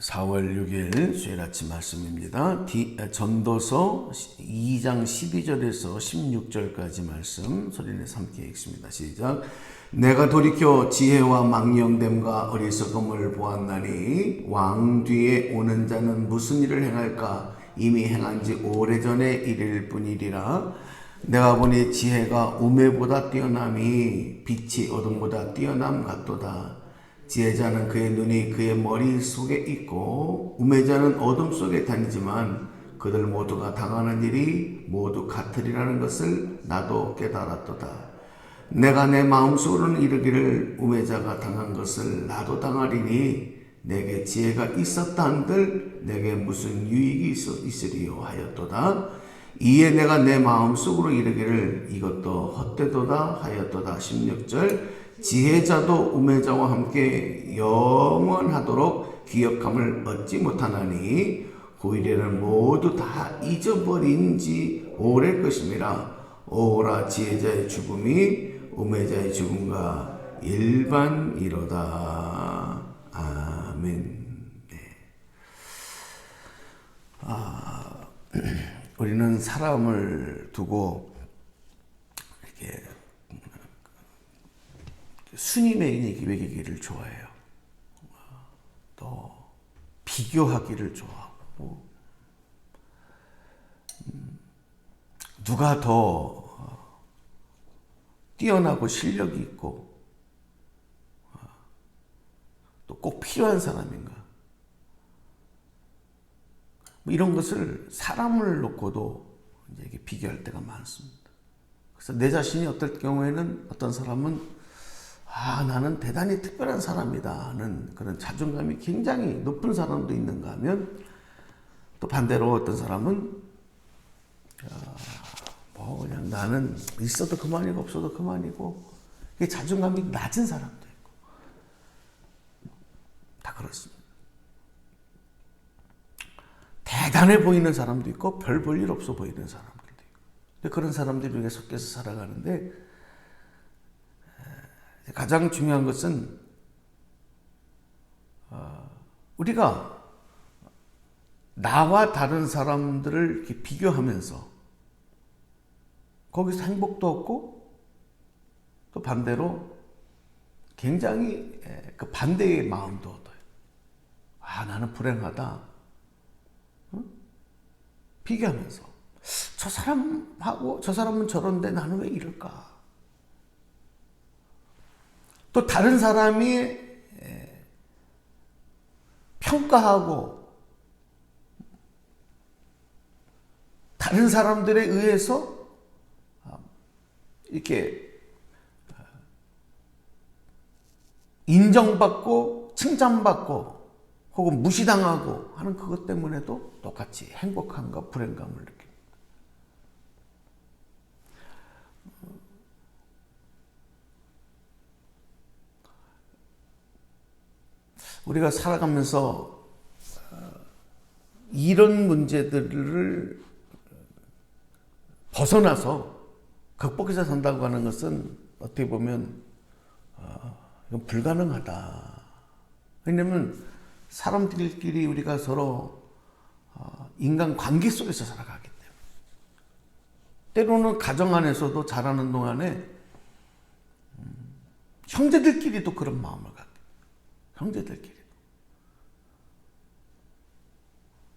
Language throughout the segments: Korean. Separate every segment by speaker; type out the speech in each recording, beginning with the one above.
Speaker 1: 4월 6일 수요일 아침 말씀입니다. 디- 전도서 2장 12절에서 16절까지 말씀 소리내서 함께 읽습니다. 시작. 내가 돌이켜 지혜와 망령됨과 어리석음을 보았나니 왕 뒤에 오는 자는 무슨 일을 행할까 이미 행한 지 오래전에 이를 뿐이리라 내가 보니 지혜가 우매보다 뛰어남이 빛이 어둠보다 뛰어남 같도다 지혜자는 그의 눈이 그의 머리 속에 있고 우매자는 어둠 속에 다니지만 그들 모두가 당하는 일이 모두 같으리라는 것을 나도 깨달았도다. 내가 내 마음속으로는 이르기를 우매자가 당한 것을 나도 당하리니 내게 지혜가 있었다 한들 내게 무슨 유익이 있- 있으리요 하였도다. 이에 내가 내 마음속으로 이르기를 이것도 헛되도다 하였도다. 16절 지혜자도 우매자와 함께 영원하도록 기억함을 얻지 못하나니 후일에는 모두 다 잊어버린 지 오래 것임이라 오라 지혜자의 죽음이 우매자의 죽음과 일반이로다. 아멘. 네. 아, 우리는 사람을 두고 이렇게 순임의 기획이기를 좋아해요. 또 비교하기를 좋아하고 음, 누가 더 뛰어나고 실력이 있고 또 꼭 필요한 사람인가 뭐 이런 것을 사람을 놓고도 이제 비교할 때가 많습니다. 그래서 내 자신이 어떨 경우에는 어떤 사람은 아, 나는 대단히 특별한 사람이다 하는 그런 자존감이 굉장히 높은 사람도 있는가 하면 또 반대로 어떤 사람은 아, 뭐 그냥 나는 있어도 그만이고 없어도 그만이고 이게 자존감이 낮은 사람도 있고 다 그렇습니다. 대단해 보이는 사람도 있고 별 볼 일 없어 보이는 사람들도 있고 그런 사람들 중에 속해서 살아가는데 가장 중요한 것은 어, 우리가 나와 다른 사람들을 이렇게 비교하면서 거기서 행복도 얻고 또 반대로 굉장히 에, 그 반대의 마음도 얻어요. 아 나는 불행하다. 응? 비교하면서 저 사람하고 저 사람은 저런데 나는 왜 이럴까? 또 다른 사람이 에, 평가하고 다른 사람들에 의해서 아, 이렇게 아, 인정받고 칭찬받고 혹은 무시당하고 하는 그것 때문에도 똑같이 행복함과 불행감을 느낍니다. 우리가 살아가면서 어, 이런 문제들을 벗어나서 극복해서 산다고 하는 것은 어떻게 보면 어, 이건 불가능하다. 왜냐하면 사람들끼리 우리가 서로 어, 인간 관계 속에서 살아가기 때문에 때로는 가정 안에서도 자라는 동안에 음, 형제들끼리도 그런 마음을 갖게 형제들끼리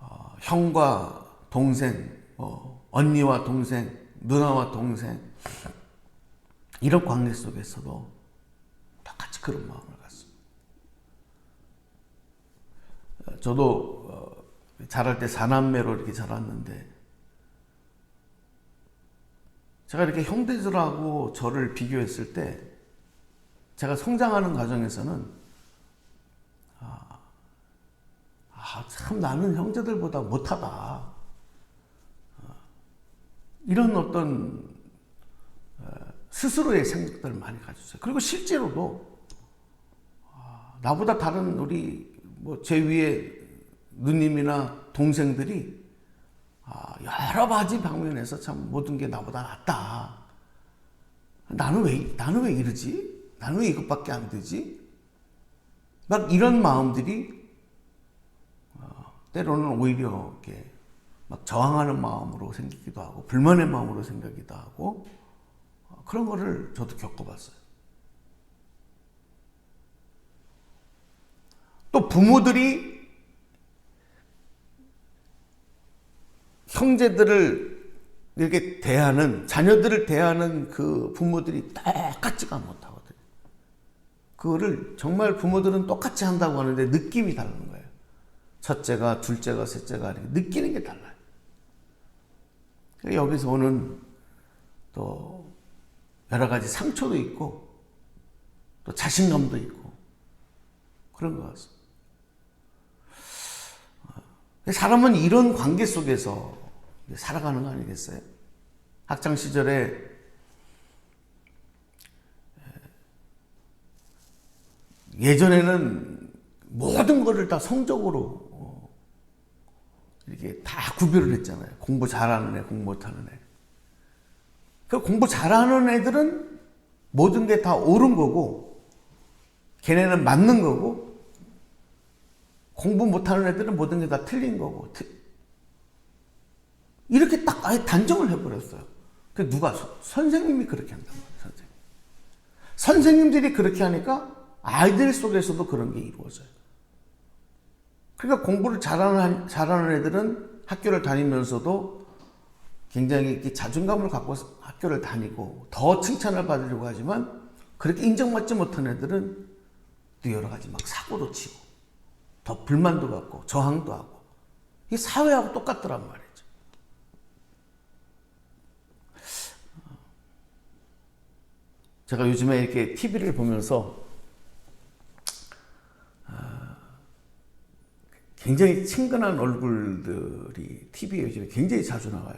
Speaker 1: 어, 형과 동생, 뭐 언니와 동생, 누나와 동생 이런 관계 속에서도 똑같이 그런 마음을 갖습니다. 어, 저도 어, 자랄 때 사남매로 이렇게 자랐는데 제가 이렇게 형제들하고 저를 비교했을 때 제가 성장하는 과정에서는 아, 참 나는 형제들보다 못하다. 어, 이런 어떤 어, 스스로의 생각들을 많이 가졌어요. 그리고 실제로도 아, 나보다 다른 우리 뭐 제 위에 누님이나 동생들이 아, 여러 가지 방면에서 참 모든 게 나보다 낫다. 나는 왜 나는 왜 이러지? 나는 왜 이것밖에 안 되지? 막 이런 마음들이 때로는 오히려 이렇게 막 저항하는 마음으로 생기기도 하고 불만의 마음으로 생기기도 하고 어, 그런 거를 저도 겪어봤어요. 또 부모들이 형제들을 이렇게 대하는 자녀들을 대하는 그 부모들이 똑같지가 못하거든요. 그거를 정말 부모들은 똑같이 한다고 하는데 느낌이 다른 거예요. 첫째가 둘째가 셋째가 이렇게 느끼는 게 달라요. 그러니까 여기서 오는 또 여러 가지 상처도 있고 또 자신감도 있고 그런 것 같습니다. 사람은 이런 관계 속에서 살아가는 거 아니겠어요? 학창 시절에 예전에는 모든 것을 다 성적으로 어, 이렇게 다 구별을 했잖아요. 공부 잘하는 애, 공부 못하는 애. 그 공부 잘하는 애들은 모든 게 다 옳은 거고, 걔네는 맞는 거고, 공부 못하는 애들은 모든 게 다 틀린 거고, 이렇게 딱 아예 단정을 해버렸어요. 그 누가 서, 선생님이 그렇게 한단 말이에요. 선생님. 선생님들이 그렇게 하니까 아이들 속에서도 그런 게 이루어져요. 그러니까 공부를 잘하는 잘하는 애들은 학교를 다니면서도 굉장히 자존감을 갖고 학교를 다니고 더 칭찬을 받으려고 하지만 그렇게 인정받지 못한 애들은 또 여러 가지 막 사고도 치고 더 불만도 갖고 저항도 하고 이 사회하고 똑같더란 말이에요. 제가 요즘에 이렇게 TV를 보면서 굉장히 친근한 얼굴들이 TV에 요즘에 굉장히 자주 나와요.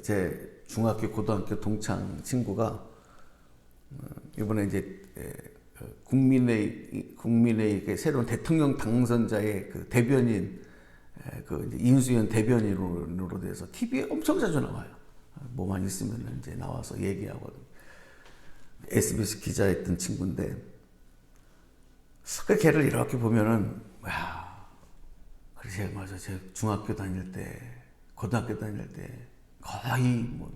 Speaker 1: 제 중학교, 고등학교 동창 친구가 어, 이번에 이제 그 국민의 국민의 그 새로운 대통령 당선자의 그 대변인 그 인수위원 대변인으로 돼서 TV에 엄청 자주 나와요. 뭐만 있으면 이제 나와서 얘기하거든요. SBS 기자였던 친구인데 그 걔를 이렇게 보면은 야 그래 맞아 제 중학교 다닐 때 고등학교 다닐 때 거의 뭐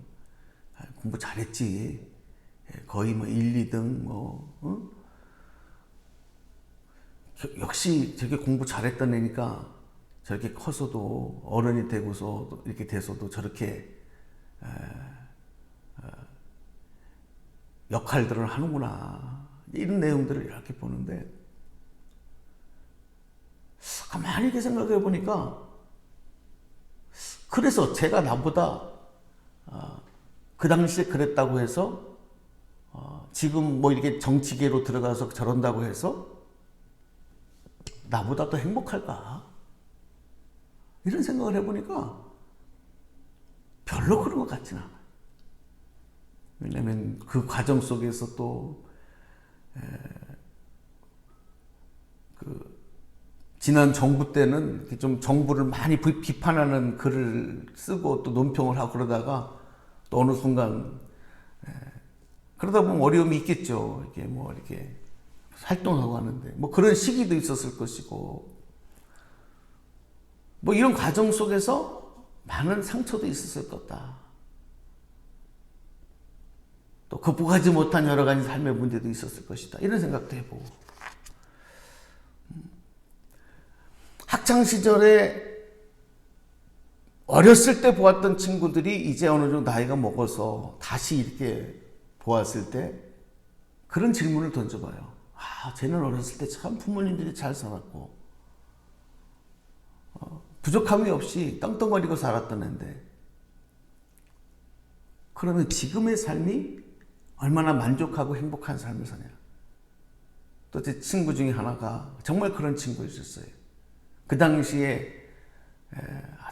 Speaker 1: 공부 잘했지 예, 거의 뭐 1, 2등 뭐 어? 역시 저게 공부 잘했던 애니까 저렇게 커서도 어른이 되고서 이렇게 돼서도 저렇게 역할들을 하는구나. 이런 내용들을 이렇게 보는데, 가만히 이렇게 생각해 보니까, 그래서 제가 나보다, 어, 그 당시에 그랬다고 해서, 어, 지금 뭐 이렇게 정치계로 들어가서 저런다고 해서, 나보다 더 행복할까? 이런 생각을 해보니까, 별로 그런 것 같지는 않아요. 왜냐하면 그 과정 속에서 또그 지난 정부 때는 좀 정부를 많이 비판하는 글을 쓰고 또 논평을 하고 그러다가 또 어느 순간 그러다 보면 어려움이 있겠죠. 이게 뭐 이렇게 활동하고 하는데 뭐 그런 시기도 있었을 것이고 뭐 이런 과정 속에서 많은 상처도 있었을 거다. 또 극복하지 못한 여러 가지 삶의 문제도 있었을 것이다. 이런 생각도 해보고. 학창 시절에 어렸을 때 보았던 친구들이 이제 어느 정도 나이가 먹어서 다시 이렇게 보았을 때 그런 질문을 던져봐요. 아, 쟤는 어렸을 때 참 부모님들이 잘 살았고, 어, 부족함이 없이 떵떵거리고 살았던 앤데, 그러면 지금의 삶이 얼마나 만족하고 행복한 삶을 사냐. 또 제 친구 중에 하나가 정말 그런 친구였었어요. 그 당시에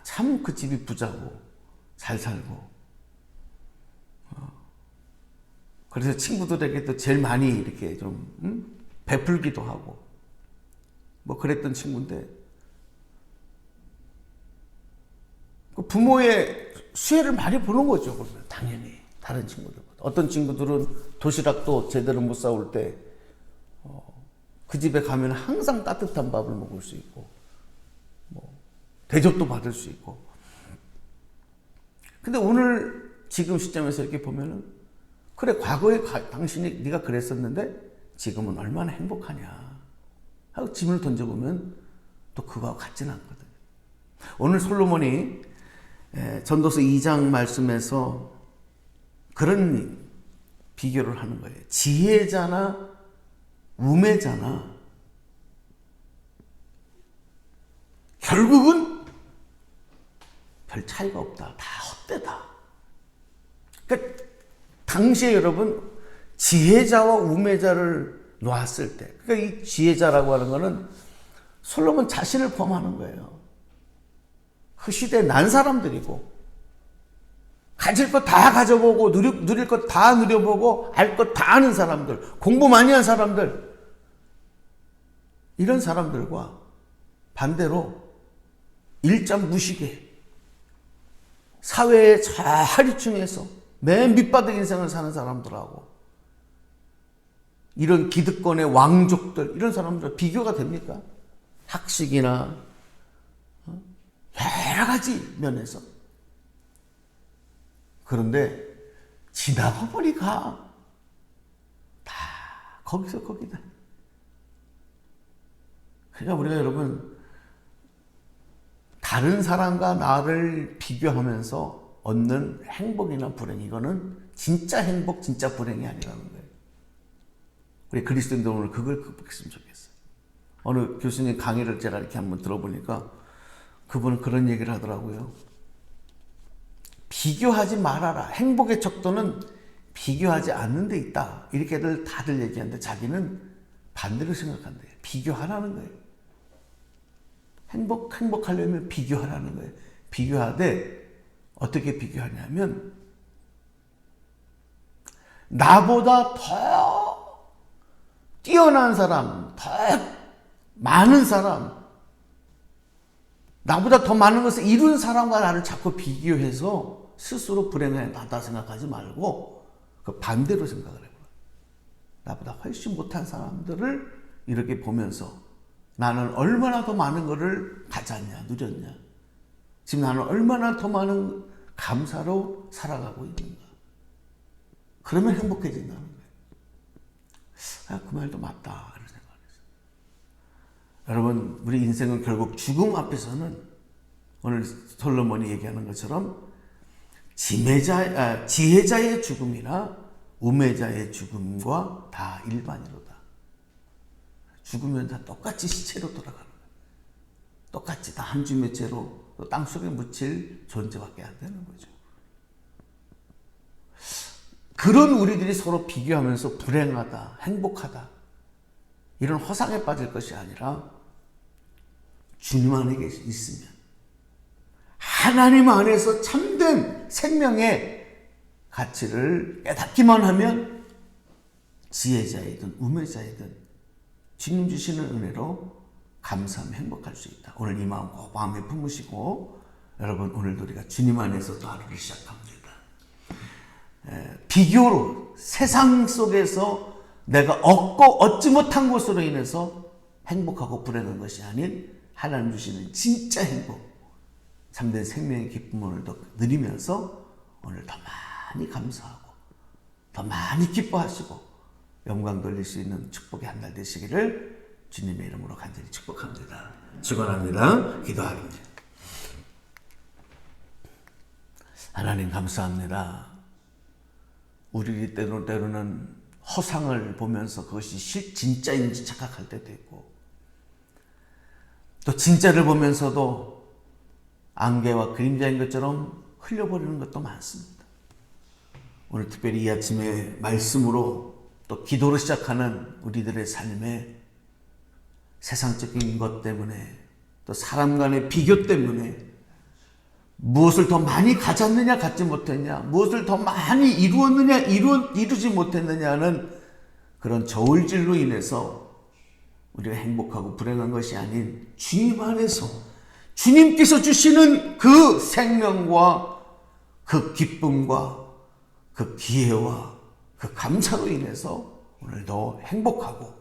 Speaker 1: 참 그 집이 부자고 잘 살고 어. 그래서 친구들에게 도 제일 많이 이렇게 좀 음? 베풀기도 하고 뭐 그랬던 친구인데 그 부모의 수혜를 많이 보는 거죠 그러면 당연히 다른 친구들 어떤 친구들은 도시락도 제대로 못 싸올 때, 어, 그 집에 가면 항상 따뜻한 밥을 먹을 수 있고, 뭐, 대접도 받을 수 있고. 근데 오늘 지금 시점에서 이렇게 보면은 그래 과거에 가- 당신이 네가 그랬었는데 지금은 얼마나 행복하냐 하고 짐을 던져보면 또 그거와 같지는 않거든요. 오늘 솔로몬이 에, 전도서 2장 말씀에서 그런 비교를 하는 거예요. 지혜자나 우매자나 결국은 별 차이가 없다. 다 헛되다. 그러니까 당시에 여러분 지혜자와 우매자를 놓았을 때, 그러니까 이 지혜자라고 하는 거는 솔로몬 자신을 포함하는 거예요. 그 시대에 난 사람들이고 가질 것 다 가져보고 누릴, 누릴 것 다 누려보고 알 것 다 아는 사람들, 공부 많이 한 사람들 이런 사람들과 반대로 일점 무식에 사회의 자하리층에서 맨 밑바닥 인생을 사는 사람들하고 이런 기득권의 왕족들 이런 사람들 비교가 됩니까? 학식이나 어? 여러 가지 면에서 그런데 지나가 보니까 다 거기서 거기다. 그러니까 우리가 여러분 다른 사람과 나를 비교하면서 얻는 행복이나 불행 이거는 진짜 행복, 진짜 불행이 아니라는 거예요. 우리 그리스도인들 오늘 그걸 극복했으면 좋겠어요. 어느 교수님 강의를 제가 이렇게 한번 들어보니까 그분은 그런 얘기를 하더라고요. 비교하지 말아라. 행복의 척도는 비교하지 않는 데 있다. 이렇게들 다들 얘기하는데 자기는 반대로 생각한대요. 비교하라는 거예요. 행복, 행복하려면 비교하라는 거예요. 비교하되 어떻게 비교하냐면 나보다 더 뛰어난 사람, 더 많은 사람, 나보다 더 많은 것을 이룬 사람과 나를 자꾸 비교해서 스스로 불행하다 생각하지 말고 그 반대로 생각을 해봐요. 나보다 훨씬 못한 사람들을 이렇게 보면서 나는 얼마나 더 많은 것을 가졌냐, 누렸냐. 지금 나는 얼마나 더 많은 감사로 살아가고 있는가. 그러면 행복해진다는 거예요. 아, 그 말도 맞다. 이런 생각을 했어요. 여러분, 우리 인생은 결국 죽음 앞에서는 오늘 솔로몬이 얘기하는 것처럼 지혜자, 아, 지혜자의 죽음이나 우매자의 죽음과 다 일반이로다. 죽으면 다 똑같이 시체로 돌아가는 거예요. 똑같이 다 한 줌의 채로 땅 속에 묻힐 존재밖에 안 되는 거죠. 그런 우리들이 서로 비교하면서 불행하다, 행복하다, 이런 허상에 빠질 것이 아니라 주님 안에 있으면 하나님 안에서 참된 생명의 가치를 깨닫기만 하면 지혜자이든 우매자이든 주님 주시는 은혜로 감사하며 행복할 수 있다. 오늘 이 마음 꼭 마음에 품으시고 여러분 오늘도 우리가 주님 안에서 또 하루를 시작합니다. 에, 비교로 세상 속에서 내가 얻고 얻지 못한 것으로 인해서 행복하고 불행한 것이 아닌 하나님 주시는 진짜 행복, 참된 생명의 기쁨을 오늘도 누리면서 오늘 더 많이 감사하고 더 많이 기뻐하시고 영광 돌릴 수 있는 축복의 한 날 되시기를 주님의 이름으로 간절히 축복합니다. 축원합니다. 기도하겠습니다. 하나님 감사합니다. 우리 때로 때로는 허상을 보면서 그것이 실 진짜인지 착각할 때도 있고 또 진짜를 보면서도 안개와 그림자인 것처럼 흘려버리는 것도 많습니다. 오늘 특별히 이 아침에 말씀으로 또 기도로 시작하는 우리들의 삶에 세상적인 것 때문에 또 사람 간의 비교 때문에 무엇을 더 많이 가졌느냐 갖지 못했냐 무엇을 더 많이 이루었느냐 이루, 이루지 못했느냐는 그런 저울질로 인해서 우리가 행복하고 불행한 것이 아닌 주님 안에서 주님께서 주시는 그 생명과 그 기쁨과 그 기회와 그 감사로 인해서 오늘도 행복하고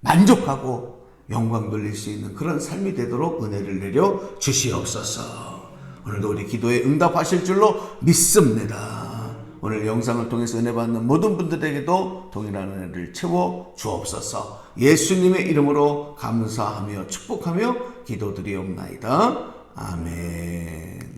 Speaker 1: 만족하고 영광 돌릴 수 있는 그런 삶이 되도록 은혜를 내려 주시옵소서. 오늘도 우리 기도에 응답하실 줄로 믿습니다. 오늘 영상을 통해서 은혜 받는 모든 분들에게도 동일한 은혜를 채워 주옵소서. 예수님의 이름으로 감사하며 축복하며 기도드리옵나이다. 아멘.